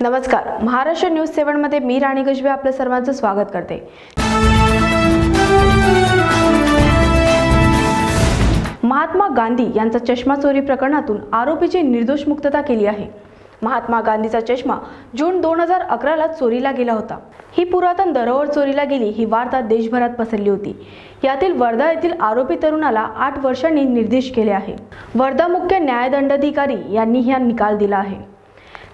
नमस्कार. महाराष्ट्र न्यूज सेवनमध्ये मी राणी गजबे आपलं सर्वांचं स्वागत करते. महात्मा गांधी यांचा चष्मा चोरी प्रकरणातून आरोपीची निर्दोष मुक्तता केली आहे. महात्मा गांधीचा चष्मा जून दोन हजार अकराला चोरीला गेला होता. ही पुरातन दरोवर चोरीला गेली ही वार्ता देशभरात पसरली होती. यातील वर्धा येथील आरोपी तरुणाला आठ वर्षांनी निर्देश केले आहे. वर्धा मुख्य न्यायदंडाधिकारी यांनी हा निकाल दिला आहे.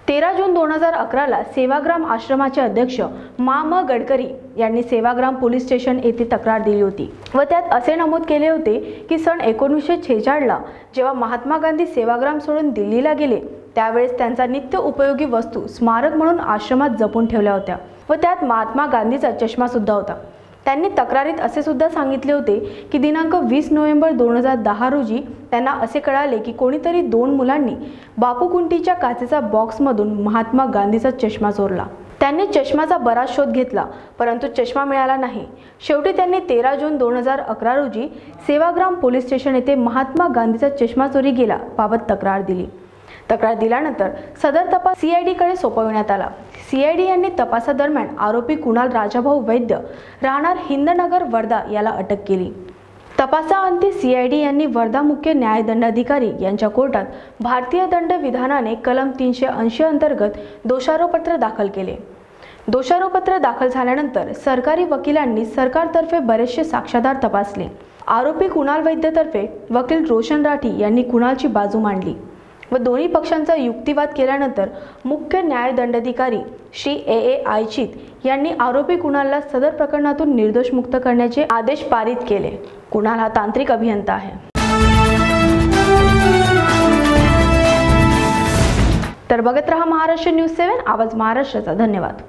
तेरा जून दोन हजार अकराला सेवाग्राम आश्रमाचे अध्यक्ष मा म गडकरी यांनी सेवाग्राम पोलीस स्टेशन येथे तक्रार दिली होती व त्यात असे नमूद केले होते की सन एकोणीसशे छेचाळला जेव्हा महात्मा गांधी सेवाग्राम सोडून दिल्लीला गेले त्यावेळेस त्यांचा नित्य उपयोगी वस्तू स्मारक म्हणून आश्रमात जपून ठेवल्या होत्या व त्यात महात्मा गांधीचा चष्मा सुद्धा होता. त्यांनी तक्रारीत असे सुद्धा सांगितले होते की दिनांक वीस नोव्हेंबर दोन हजार दहा रोजी त्यांना असे कळाले की कोणीतरी दोन मुलांनी बापू कुंटीच्या काचेचा बॉक्समधून महात्मा गांधीचा चष्मा चोरला. त्यांनी चष्माचा बराच शोध घेतला परंतु चष्मा मिळाला नाही. शेवटी त्यांनी तेरा जून दोन हजार अकरा रोजी सेवाग्राम पोलीस स्टेशन येथे महात्मा गांधीचा चष्मा चोरी गेला बाबत तक्रार दिली. तक्रार दिल्यानंतर सदर तपास सीआयडीकडे सोपविण्यात आला. सीआयडी यांनी तपासादरम्यान आरोपी कुणाल राजाभाऊ वैद्य राहणार हिंदनगर वर्धा याला अटक केली. तपासाअंती सीआयडी यांनी वर्धा मुख्य न्यायदंडाधिकारी यांच्या कोर्टात भारतीय दंड विधानाने कलम तीनशे ऐंशी अंतर्गत दोषारोपत्र दाखल केले. दोषारोपत्र दाखल झाल्यानंतर सरकारी वकिलांनी सरकारतर्फे बरेचसे साक्षाधार तपासले. आरोपी कुणाल वैद्यतर्फे वकील रोशन राठी यांनी कुणालची बाजू मांडली. व दोन्ही पक्षांचा युक्तिवाद केल्यानंतर मुख्य न्यायदंडाधिकारी श्री ए ए आयचित यांनी आरोपी कुणालला सदर प्रकरणातून निर्दोष मुक्त करण्याचे आदेश पारित केले. कुणाल हा तांत्रिक अभियंता आहे. तर बघत रहा महाराष्ट्र न्यूज सेवन आवाज महाराष्ट्राचा. धन्यवाद.